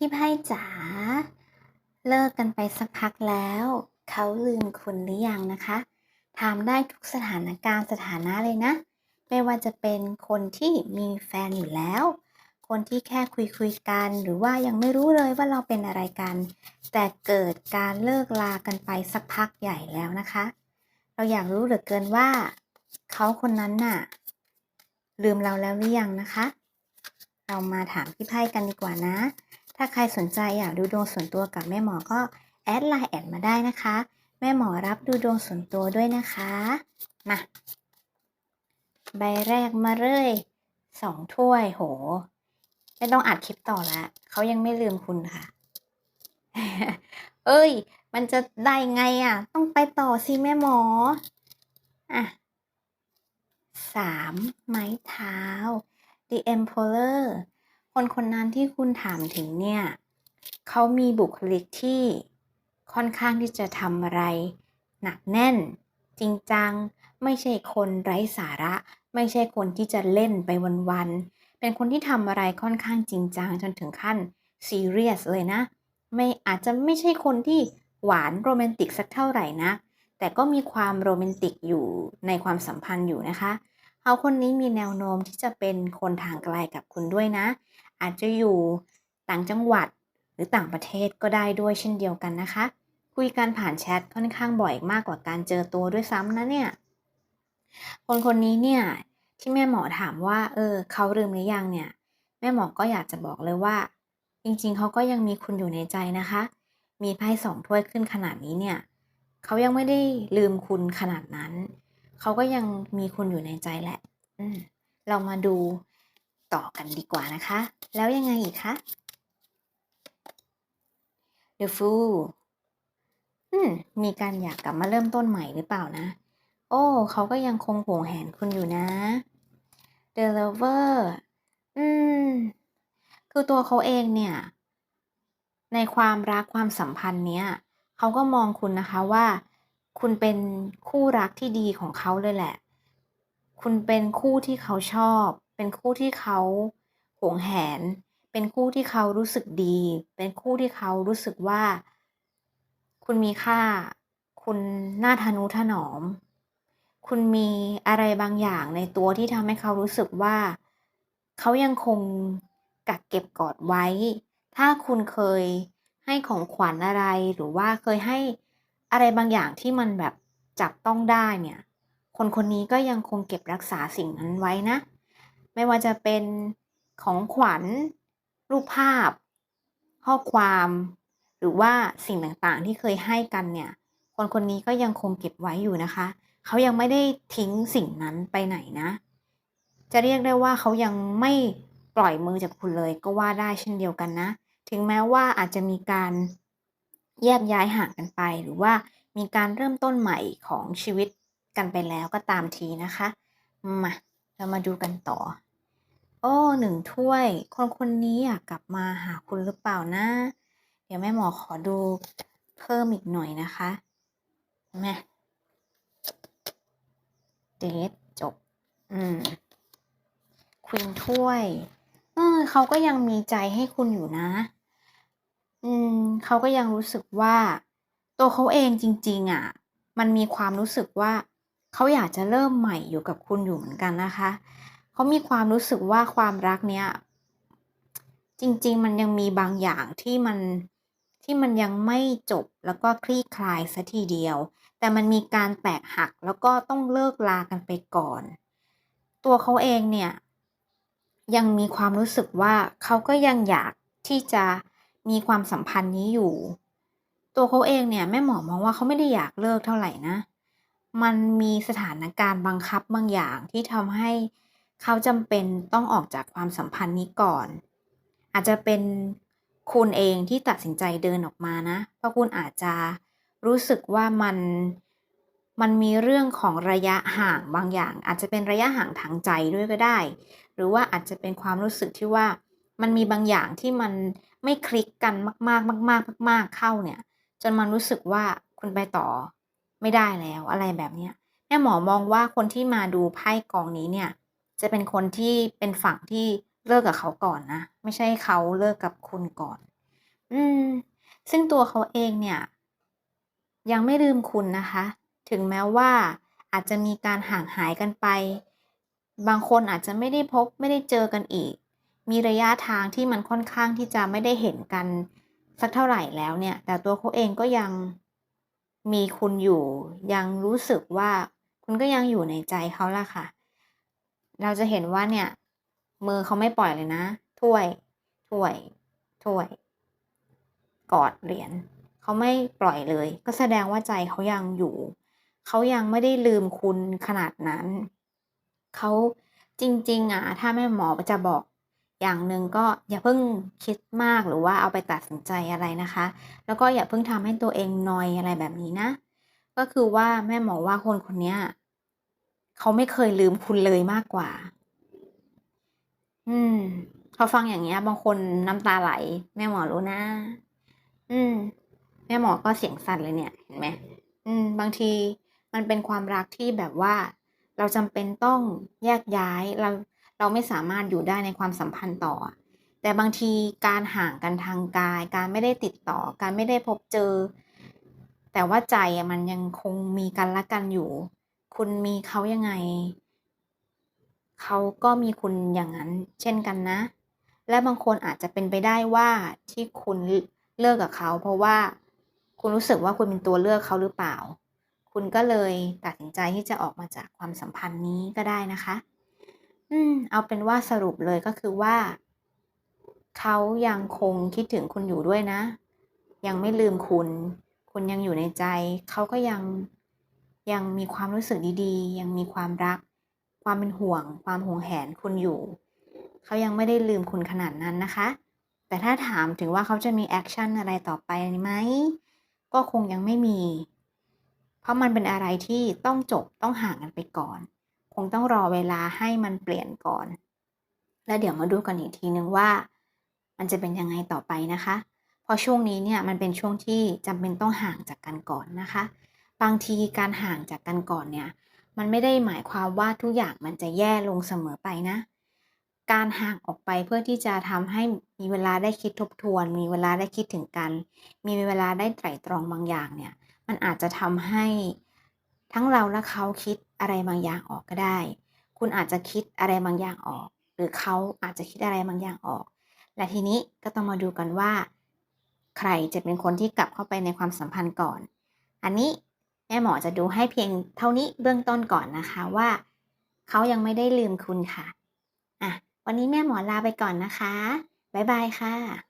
พี่ไพ่จ๋าเลิกกันไปสักพักแล้ว เขาลืมคุณหรือยังนะคะถามได้ทุกสถานการณ์สถานะเลยนะ ไม่ว่าจะเป็นคนที่มีแฟนอยู่แล้ว คนที่แค่คุยคุยกันหรือว่ายังไม่รู้เลยว่าเราเป็นอะไรกัน แต่เกิดการเลิกลากันไปสักพักใหญ่แล้วนะคะ เราอยากรู้เหลือเกินว่า เขาคนนั้นน่ะ ลืมเราแล้วหรือยังนะคะ เรามาถามพี่ไพ่กันดีกว่านะ ถ้าใครสนใจอยากดูดวงส่วนตัวกับแม่หมอก็แอดไลน์แอดมาได้นะคะ แม่หมอรับดูดวงส่วนตัวด้วยนะคะ มา ใบแรกมาเลยสองถ้วยโห ไม่ต้องอัดคลิปต่อละเขายังไม่ลืมคุณค่ะ เอ้ย มันจะได้ไงอะ ต้องไปต่อสิแม่หมอ อะสามไม้เท้า The Emperor คนคนนั้นที่คุณถามถึงเนี่ยเขามีบุคลิกที่ค่อนข้างที่จะทำอะไร หนักแน่น จริงจัง ไม่ใช่คนไร้สาระ ไม่ใช่คนที่จะเล่นไปวันๆเป็นคนที่ทำอะไรค่อนข้างจริงจังจนถึงขั้นซีเรียสเลยนะ ไม่อาจจะไม่ใช่คนที่หวานโรแมนติกสักเท่าไหร่นะ แต่ก็มีความโรแมนติกอยู่ในความสัมพันธ์อยู่นะคะ เขาคนนี้มีแนวโน้มที่จะเป็นคนทางไกลกับคุณด้วยนะ อาจจะอยู่ต่างจังหวัดหรือต่างประเทศก็ได้ด้วยเช่นเดียวกันนะคะ คุยกันผ่านแชทค่อนข้างบ่อยมากกว่าการเจอตัวด้วยซ้ำนะเนี่ย คนคนนี้เนี่ยที่แม่หมอถามว่าเออเขาลืมหรือยังเนี่ย แม่หมอก็อยากจะบอกเลยว่า จริงๆ เขาก็ยังมีคุณอยู่ในใจนะคะ มีไพ่สองถ้วยขึ้นขนาดนี้เนี่ยเขายังไม่ได้ลืมคุณขนาดนั้น เขาก็ยังมีคุณอยู่ในใจแหละอืมเรามาดู ต่อกันดีกว่านะคะ แล้วยังไงอีกคะ The Fool อืม มีการอยากกลับมาเริ่มต้นใหม่หรือเปล่านะ โอ้ เขาก็ยังคงห่วงแหนคุณอยู่นะ The Lover อืม คือตัวเขาเองเนี่ย ในความรักความสัมพันธ์เนี้ย เขาก็มองคุณนะคะว่า คุณเป็นคู่รักที่ดีของเขาเลยแหละ คุณเป็นคู่ที่เขาชอบ เป็นคู่ที่เขาหวงแหน เป็นคู่ที่เขารู้สึกดี เป็นคู่ที่เขารู้สึกว่า คุณมีค่า คุณน่าทะนุถนอม คุณมีอะไรบางอย่างในตัวที่ทำให้เขารู้สึกว่า เขายังคงกักเก็บกอดไว้ ถ้าคุณเคยให้ของขวัญอะไรหรือว่าเคยให้อะไรบางอย่างที่มันแบบจับต้องได้เนี่ย คนคนนี้ก็ยังคงเก็บรักษาสิ่งนั้นไว้นะ ไม่ว่าจะเป็นของขวัญ รูปภาพ ข้อความ หรือว่าสิ่งต่างๆ ที่เคยให้กันเนี่ย คนคนนี้ก็ยังคงเก็บไว้อยู่นะคะ เขายังไม่ได้ทิ้งสิ่งนั้นไปไหนนะ จะเรียกได้ว่าเขายังไม่ปล่อยมือจากคุณเลยก็ว่าได้เช่นเดียวกันนะ ถึงแม้ว่าอาจจะมีการแยกย้ายห่างกันไป หรือว่ามีการเริ่มต้นใหม่ของชีวิตกันไปแล้วก็ตามทีนะคะ มา เรามาดูกันต่อ โอ้หนึ่งถ้วย คนคนนี้อยากกลับมาหาคุณหรือเปล่านะ เดี๋ยวแม่หมอขอดูเพิ่มอีกหน่อยนะคะแม่เดทจบ อืมควีนถ้วย เออเขาก็ยังมีใจให้คุณอยู่นะ อืมเขาก็ยังรู้สึกว่า ตัวเขาเองจริง ๆ อะ มันมีความรู้สึกว่าเขาอยากจะเริ่มใหม่อยู่กับคุณอยู่เหมือนกันนะคะ เขามีความรู้สึกว่าความรักเนี้ยจริง ๆ มันยังมีบางอย่างที่มันที่มันยังไม่จบแล้วก็คลี่คลายสัทีเดียว แต่มันมีการแตกหักแล้วก็ต้องเลิกลากันไปก่อน ตัวเขาเองเนี่ยยังมีความรู้สึกว่าเขาก็ยังอยากที่จะมีความสัมพันธ์นี้อยู่ ตัวเขาเองเนี่ยแม่หมอมองว่าเขาไม่ได้อยากเลิกเท่าไหร่นะ มันมีสถานการณ์บังคับบางอย่างที่ทำให้ เขาจำเป็นต้องออกจากความสัมพันธ์นี้ก่อน อาจจะเป็นคุณเองที่ตัดสินใจเดินออกมานะ เพราะคุณอาจจะรู้สึกว่ามันมันมีเรื่องของระยะห่างบางอย่าง อาจจะเป็นระยะห่างทางใจด้วยก็ได้ หรือว่าอาจจะเป็นความรู้สึกที่ว่ามันมีบางอย่างที่มันไม่คลิกกันมากๆ มาก ๆ มาก ๆ เข้าเนี่ย จนมันรู้สึกว่าคุณไปต่อไม่ได้แล้วอะไรแบบเนี้ยแม่หมอมองว่าคนที่มาดูไพ่กองนี้เนี่ย จะเป็นคนที่เป็นฝั่งที่เลิกกับเขาก่อนนะ ไม่ใช่เขาเลิกกับคุณก่อน อืม ซึ่งตัวเขาเองเนี่ย ยังไม่ลืมคุณนะคะ ถึงแม้ว่าอาจจะมีการห่างหายกันไป บางคนอาจจะไม่ได้พบไม่ได้เจอกันอีก มีระยะทางที่มันค่อนข้างที่จะไม่ได้เห็นกันสักเท่าไหร่แล้วเนี่ย แต่ตัวเขาเองก็ยังมีคุณอยู่ ยังรู้สึกว่าคุณก็ยังอยู่ในใจเขาล่ะค่ะ เราจะเห็นว่าเนี่ย มือเขาไม่ปล่อยเลยนะ ถ้วย ถ้วย ถ้วย กอดเหรียญเขาไม่ปล่อยเลย ก็แสดงว่าใจเขายังอยู่ เขายังไม่ได้ลืมคุณขนาดนั้น เขาจริง ๆอะถ้าแม่หมอจะบอกอย่างหนึ่งก็อย่าเพิ่งคิดมากหรือว่าเอาไปตัดสินใจอะไรนะคะ แล้วก็อย่าเพิ่งทำให้ตัวเองนอยอะไรแบบนี้นะ ก็คือว่าแม่หมอว่าคนคนนี้ เขาไม่เคยลืมคุณเลยมากกว่า อืมพอฟังอย่างเงี้ย บางคนน้ำตาไหล แม่หมอรู้นะ อืม แม่หมอก็เสียงสั่นเลยเนี่ย เห็นไหมอืม บางทีมันเป็นความรักที่แบบว่า เราจำเป็นต้องแยกย้าย เราเราไม่สามารถอยู่ได้ในความสัมพันธ์ต่อ แต่บางทีการห่างกันทางกาย การไม่ได้ติดต่อ การไม่ได้พบเจอ แต่ว่าใจมันยังคงมีกันและกันอยู่ คุณมีเขายังไง เขาก็มีคุณอย่างนั้น เช่นกันนะ และบางคนอาจจะเป็นไปได้ว่าที่คุณเลิกกับเขา เพราะว่าคุณรู้สึกว่าคุณเป็นตัวเลือกเขาหรือเปล่า คุณก็เลยตัดสินใจที่จะออกมาจากความสัมพันธ์นี้ก็ได้นะคะ อืม เอาเป็นว่าสรุปเลยก็คือว่า เขายังคงคิดถึงคุณอยู่ด้วยนะ ยังไม่ลืมคุณ คุณยังอยู่ในใจ เขาก็ยัง ยังมีความรู้สึกดีๆ ยังมีความรัก ความเป็นห่วง ความห่วงแหนคุณอยู่ เขายังไม่ได้ลืมคุณขนาดนั้นนะคะ แต่ถ้าถามถึงว่าเขาจะมีแอกชันอะไรต่อไปไหม ก็คงยังไม่มี เพราะมันเป็นอะไรที่ต้องจบต้องห่างกันไปก่อน คงต้องรอเวลาให้มันเปลี่ยนก่อน แล้วเดี๋ยวมาดูกันอีกทีนึงว่า มันจะเป็นยังไงต่อไปนะคะ เพราะช่วงนี้เนี่ยมันเป็นช่วงที่จำเป็นต้องห่างจากกันก่อนนะคะ บางทีการห่างจากกันก่อนเนี่ย มันไม่ได้หมายความว่าทุกอย่างมันจะแย่ลงเสมอไปนะ การห่างออกไปเพื่อที่จะทำให้มีเวลาได้คิดทบทวน มีเวลาได้คิดถึงกัน มีเวลาได้ไตร่ตรองบางอย่างเนี่ย มันอาจจะทำให้ทั้งเราและเขาคิดอะไรบางอย่างออกก็ได้ คุณอาจจะคิดอะไรบางอย่างออก หรือเขาอาจจะคิดอะไรบางอย่างออก และทีนี้ก็ต้องมาดูกันว่า ใครจะเป็นคนที่กลับเข้าไปในความสัมพันธ์ก่อน อันนี้ แม่หมอจะดูให้เพียงเท่านี้เบื้องต้นก่อนนะคะว่าเขายังไม่ได้ลืมคุณค่ะอะวันนี้แม่หมอลาไปก่อนนะคะ บ๊ายบายค่ะ